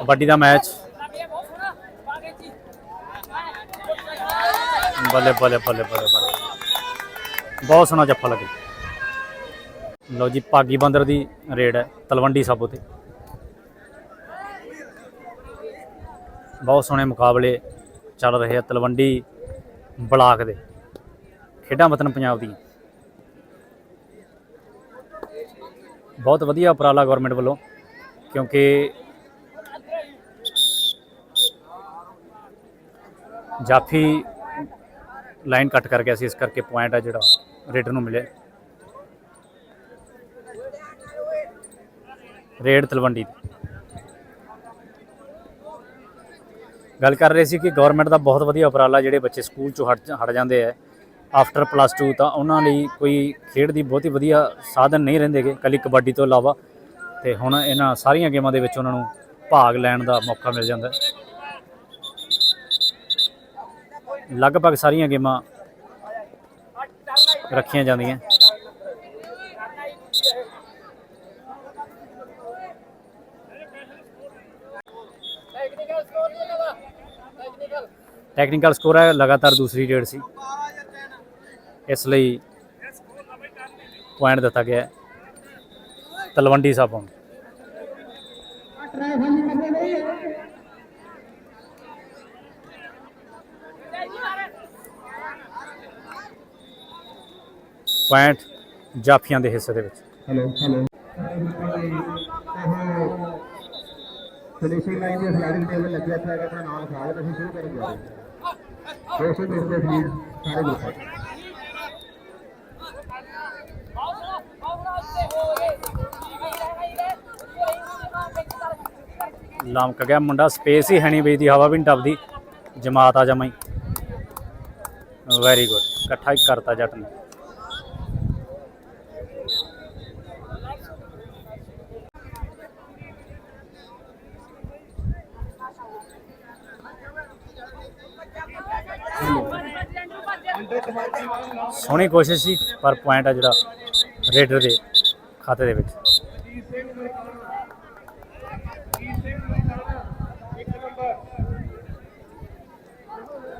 ਕਬੱਡੀ ਦਾ match. ਬੱਲੇ ਬੱਲੇ ਬੱਲੇ ਬੱਲੇ ਬੱਲੇ। ਬਹੁਤ ਸੋਹਣਾ ਜੱਫਾ ਲੱਗੇ ਲਓ ਜੀ ਪਾਗੀ ਬੰਦਰ ਦੀ ਰੇਡ ਹੈ, ਤਲਵੰਡੀ ਸਾਬੋ ਤੇ ਬਹੁਤ ਸੋਹਣੇ ਮੁਕਾਬਲੇ ਚੱਲ ਰਹੇ ਆ ਤਲਵੰਡੀ ਬਲਾਕ ਦੇ। ਖੇਡਾਂ ਵਤਨ ਪੰਜਾਬ ਦੀ ਬਹੁਤ ਵਧੀਆ ਉਪਰਾਲਾ ਗਵਰਨਮੈਂਟ ਵੱਲੋਂ, ਕਿਉਂਕਿ ਜਾਫੀ ਲਾਈਨ ਕੱਟ ਕਰ ਗਿਆ ਸੀ, ਇਸ ਕਰਕੇ ਪੁਆਇੰਟ ਆ ਜਿਹੜਾ ਰੇਡਰ ਨੂੰ ਮਿਲਿਆ। ਰੇਡ ਤਲਵੰਡੀ ਗੱਲ ਕਰ ਰਹੇ ਸੀ ਕਿ ਗਵਰਨਮੈਂਟ ਦਾ ਬਹੁਤ ਵਧੀਆ ਉਪਰਾਲਾ, ਜਿਹੜੇ ਬੱਚੇ ਸਕੂਲ ਚੋਂ ਹਟ ਹਟ ਜਾਂਦੇ ਆ ਆਫਟਰ ਪਲੱਸ 2 ਤਾਂ ਉਹਨਾਂ ਲਈ ਕੋਈ ਖੇਡ ਦੀ ਬਹੁਤੀ ਵਧੀਆ ਸਾਧਨ ਨਹੀਂ ਰਹਿੰਦੇਗੇ ਕੱਲੀ ਕਬੱਡੀ ਤੋਂ ਇਲਾਵਾ ਤੇ ਹੁਣ ਇਹਨਾਂ ਸਾਰੀਆਂ ਗੇਮਾਂ ਦੇ ਵਿੱਚ ਉਹਨਾਂ ਨੂੰ ਭਾਗ ਲੈਣ ਦਾ ਮੌਕਾ ਮਿਲ ਜਾਂਦਾ। ਹੈ ਲਗਭਗ ਸਾਰੀਆਂ ਗੇਮਾਂ ਰੱਖੀਆਂ ਜਾਂਦੀਆਂ। ਟੈਕਨੀਕਲ ਸਕੋਰ ਹੈ, ਲਗਾਤਾਰ ਦੂਸਰੀ ਰੇਡ ਸੀ। ਇਸ ਲਈ ਪੁਆਇੰਟ ਦਿੱਤਾ ਗਿਆ ਤਲਵੰਡੀ ਸਾਬੋਂ 65 ਜਾਫੀਆਂ ਦੇ ਹਿੱਸੇ ਦੇ ਵਿੱਚ। ਹੈਲੋ ਹੈਲੋ ਲਮਕ ਗਿਆ ਮੁੰਡਾ ਸਪੇਸ ਹੀ ਹੈ ਨਹੀਂ ਬਈ ਦੀ ਹਵਾ ਵੀ ਨਹੀਂ ਟੱਪਦੀ। ਜਮਾਤ ਆ ਜਮਾਈ ਵੈਰੀ ਗੁੱਡ ਇਕੱਠਾ ਹੀ ਕਰਤਾ ਜੱਟ ਨੇ। ਸੋਹਣੀ ਕੋਸ਼ਿਸ਼ ਸੀ ਪਰ ਪੁਆਇੰਟ ਆ ਜਿਹੜਾ ਰੇਡਰ ਦੇ ਖਾਤੇ ਦੇ ਵਿੱਚ।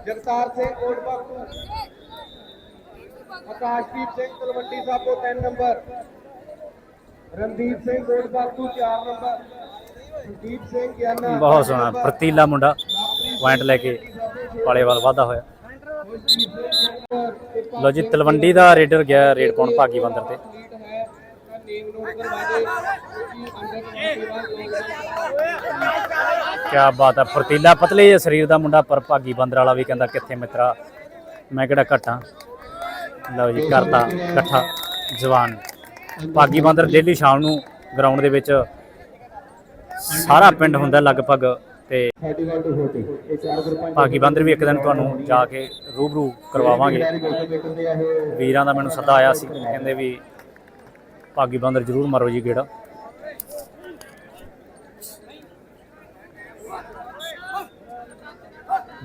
ਜਗਤਾਰ ਸਿੰਘ ਕੋਟ ਬਾਪੂ ਆਕਾਸ਼ਦੀਪ ਸਿੰਘ ਤਲਵੰਡੀ ਸਾਬੋ 3 ਨੰਬਰ ਰਣਦੀਪ ਸਿੰਘ ਕੋਟ ਬਾਪੂ 4 ਨੰਬਰ ਸੰਦੀਪ ਸਿੰਘ ਗਿਆਨਾ ਬਹੁਤ ਸੋਹਣਾ ਪ੍ਰਤੀਲਾ ਮੁੰਡਾ। ਪੁਆਇੰਟ ਲੈ ਕੇ ਪਾਲੇ ਵੱਲ ਵਾਧਾ ਹੋਇਆ। ਲੋ ਜੀ, ਤਲਵੰਡੀ ਦਾ ਰੇਡਰ ਗਿਆ ਰੇਡ ਪਾਉਣ ਭਾਗੀ ਬੰਦਰ ਤੇ। ਕਿਆ ਬਾਤ ਹੈ ਫਰਤੀਲਾ ਪਤਲੇ ਜਿਹੇ ਸਰੀਰ ਦਾ ਮੁੰਡਾ, ਪਰ ਭਾਗੀ ਬੰਦਰ ਵਾਲਾ ਵੀ ਕਹਿੰਦਾ ਕਿੱਥੇ ਮਿੱਤਰਾ, ਮੈਂ ਕਿਹੜਾ ਘਟਾਂ ਲਓ ਜੀ, ਕਰਤਾ ਇਕੱਠਾ ਜਵਾਨ। ਭਾਗੀ ਬੰਦਰ ਡੇਲੀ ਸ਼ਾਮ ਨੂੰ ਗਰਾਊਂਡ ਦੇ ਵਿੱਚ ਸਾਰਾ ਪਿੰਡ ਹੁੰਦਾ, ਲਗਭਗ ਤੇ ਭਾਗੀ ਬੰਦਰ ਵੀ ਇੱਕ ਦਿਨ ਤੁਹਾਨੂੰ ਜਾ ਕੇ ਰੂਬਰੂ ਕਰਵਾਵਾਂਗੇ। ਵੀਰਾਂ ਦਾ ਮੈਨੂੰ ਸੱਦਾ ਆਇਆ ਸੀ, ਕਹਿੰਦੇ ਵੀ ਭਾਗੀ ਬੰਦਰ ਜ਼ਰੂਰ ਮਾਰੋ ਜੀ ਗੇੜਾ।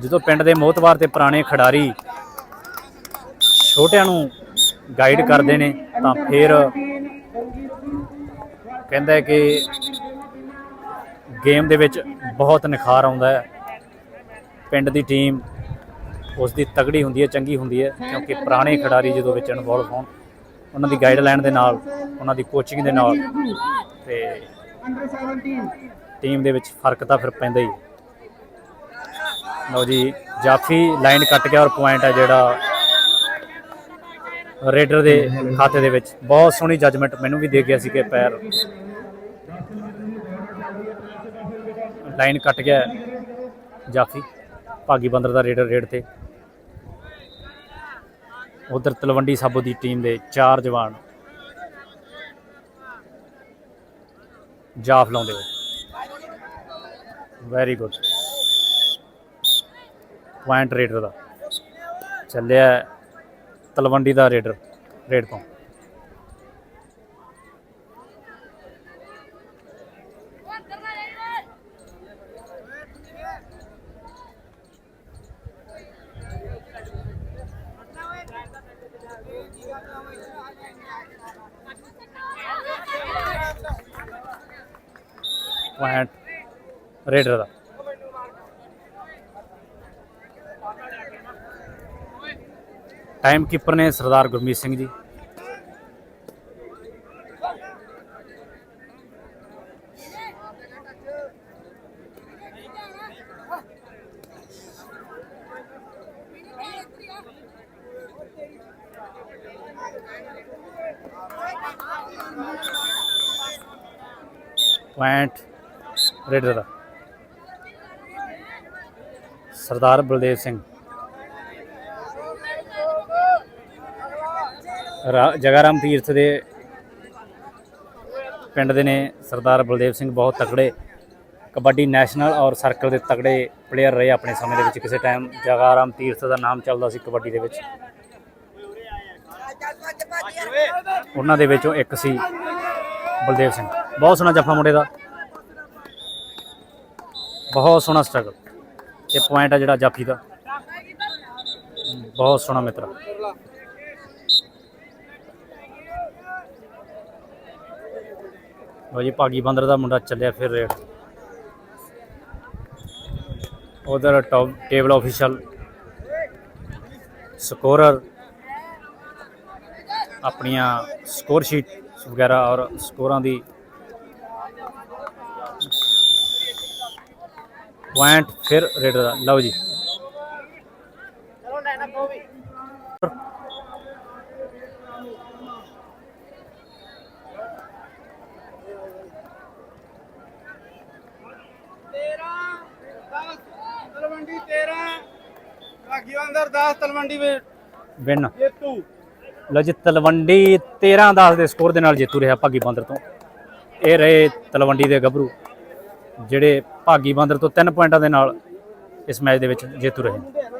ਜਦੋਂ ਪਿੰਡ ਦੇ ਮੋਹਤਵਾਰ ਤੇ ਪੁਰਾਣੇ ਖਿਡਾਰੀ ਛੋਟਿਆਂ ਨੂੰ ਗਾਈਡ ਕਰਦੇ ਨੇ, ਤਾਂ ਫਿਰ ਕਹਿੰਦਾ ਕਿ ਗੇਮ ਦੇ ਵਿੱਚ ਬਹੁਤ ਨਿਖਾਰ ਆਉਂਦਾ ਹੈ। ਪਿੰਡ ਦੀ ਟੀਮ ਉਸ ਦੀ ਤਗੜੀ ਹੁੰਦੀ ਹੈ, ਚੰਗੀ ਹੁੰਦੀ ਹੈ, ਕਿਉਂਕਿ ਪੁਰਾਣੇ ਖਿਡਾਰੀ ਜਦੋਂ ਵਿੱਚ ਇਨਵੋਲਵ ਹੋਣ, ਉਹਨਾਂ ਦੀ ਗਾਈਡਲਾਈਨ ਦੇ ਨਾਲ, ਉਹਨਾਂ ਦੀ ਕੋਚਿੰਗ ਦੇ ਨਾਲ ਤੇ ਟੀਮ ਦੇ ਵਿੱਚ ਫ਼ਰਕ ਤਾਂ ਫਿਰ ਪੈਂਦਾ ਹੀ ਲਓ ਜੀ, ਜਾਫੀ ਲਾਈਨ ਕੱਟ ਗਿਆ ਔਰ ਪੁਆਇੰਟ ਹੈ ਜਿਹੜਾ ਰੇਡਰ ਦੇ ਖਾਤੇ ਦੇ ਵਿੱਚ। ਬਹੁਤ ਸੋਹਣੀ ਜੱਜਮੈਂਟ ਮੈਨੂੰ ਵੀ ਦੇ ਗਿਆ ਸੀ ਕਿ ਪੈਰ ਲਾਈਨ ਕੱਟ ਗਿਆ ਜਾਫੀ, ਭਾਗੀ ਬੰਦਰ ਦਾ ਰੇਡਰ ਰੇਡ ਤੇ। ਉਧਰ ਤਲਵੰਡੀ ਸਾਬੋ ਦੀ ਟੀਮ ਦੇ ਚਾਰ ਜਵਾਨ ਜਾਫ ਲਾਉਂਦੇ ਹੋਏ। ਵੈਰੀ ਗੁੱਡ ਪੁਆਇੰਟ ਰੇਡਰ ਦਾ। ਚੱਲਿਆ ਤਲਵੰਡੀ ਦਾ ਰੇਡਰ, ਰੇਡ ਤੋਂ। ਪੁਆਇੰਟ ਰੇਡਰ ਦਾ ਟਾਈਮ ਕੀਪਰ ਨੇ ਸਰਦਾਰ ਗੁਰਮੀਤ ਸਿੰਘ ਜੀ ਪੁਆਇੰਟ ਰੇਡਰ। ਸਰਦਾਰ ਬਲਦੇਵ ਸਿੰਘ। ਰਾ- ਜਗਾਰਾਮ ਤੀਰਥ ਦੇ ਪਿੰਡ ਦੇ ਨੇ ਸਰਦਾਰ ਬਲਦੇਵ ਸਿੰਘ। ਬਹੁਤ ਤਕੜੇ ਕਬੱਡੀ ਨੈਸ਼ਨਲ ਔਰ ਸਰਕਲ ਦੇ ਤਕੜੇ ਪਲੇਅਰ ਰਹੇ ਆਪਣੇ ਸਮੇਂ ਦੇ ਵਿੱਚ। ਕਿਸੇ ਟਾਈਮ ਜਗਾਰਾਮ ਤੀਰਥ ਦਾ ਨਾਮ ਚੱਲਦਾ ਸੀ ਕਬੱਡੀ ਦੇ ਵਿੱਚ। ਉਹਨਾਂ ਦੇ ਵਿੱਚੋਂ ਇੱਕ ਸੀ ਬਲਦੇਵ ਸਿੰਘ। ਬਹੁਤ ਸੋਹਣਾ ਜੱਫਾ ਮੁੰਡੇ ਦਾ। ਬਹੁਤ ਸੋਹਣਾ ਸਟਰਗਲ ਇਹ ਪੁਆਇੰਟ ਆ ਜਿਹੜਾ ਜਾਫੀ ਦਾ। ਬਹੁਤ ਸੋਹਣਾ ਮਿੱਤਰ ਲੋ ਜੀ, ਭਾਗੀ ਬੰਦਰ ਦਾ ਮੁੰਡਾ ਚੱਲਿਆ ਫਿਰ ਰੇਡ। ਉਧਰ ਟੇਬਲ ਆਫੀਸ਼ੀਅਲ ਸਕੋਰਰ ਆਪਣੀਆਂ ਸਕੋਰ ਸ਼ੀਟ ਵਗੈਰਾ ਔਰ ਸਕੋਰਾਂ ਦੀ ਪੁਆਇੰਟ ਫਿਰ ਰੇਡਰ ਦਾ। ਲਓ ਜੀ। ਤਲਵੰਡੀ 13 ਰਾਗੀ ਅੰਦਰ 10 ਤਲਵੰਡੀ ਵਿੱਚ ਵਿਨ ਜੇਤੂ। ਲਓ ਜੀ ਤਲਵੰਡੀ 13 10 ਦੇ ਸਕੋਰ ਦੇ ਨਾਲ ਜੇਤੂ ਰਿਹਾ ਭਾਗੀ ਬਾਂਦਰ ਤੋਂ। ਇਹ ਰਹੇ ਤਲਵੰਡੀ ਦੇ ਗੱਭਰੂ। ਜਿਹੜੇ ਭਾਗੀ ਬਾਂਦਰ ਤੋਂ 3 ਪੁਆਇੰਟਾਂ ਦੇ ਨਾਲ ਇਸ ਮੈਚ ਦੇ ਵਿੱਚ ਜੇਤੂ ਰਹੇ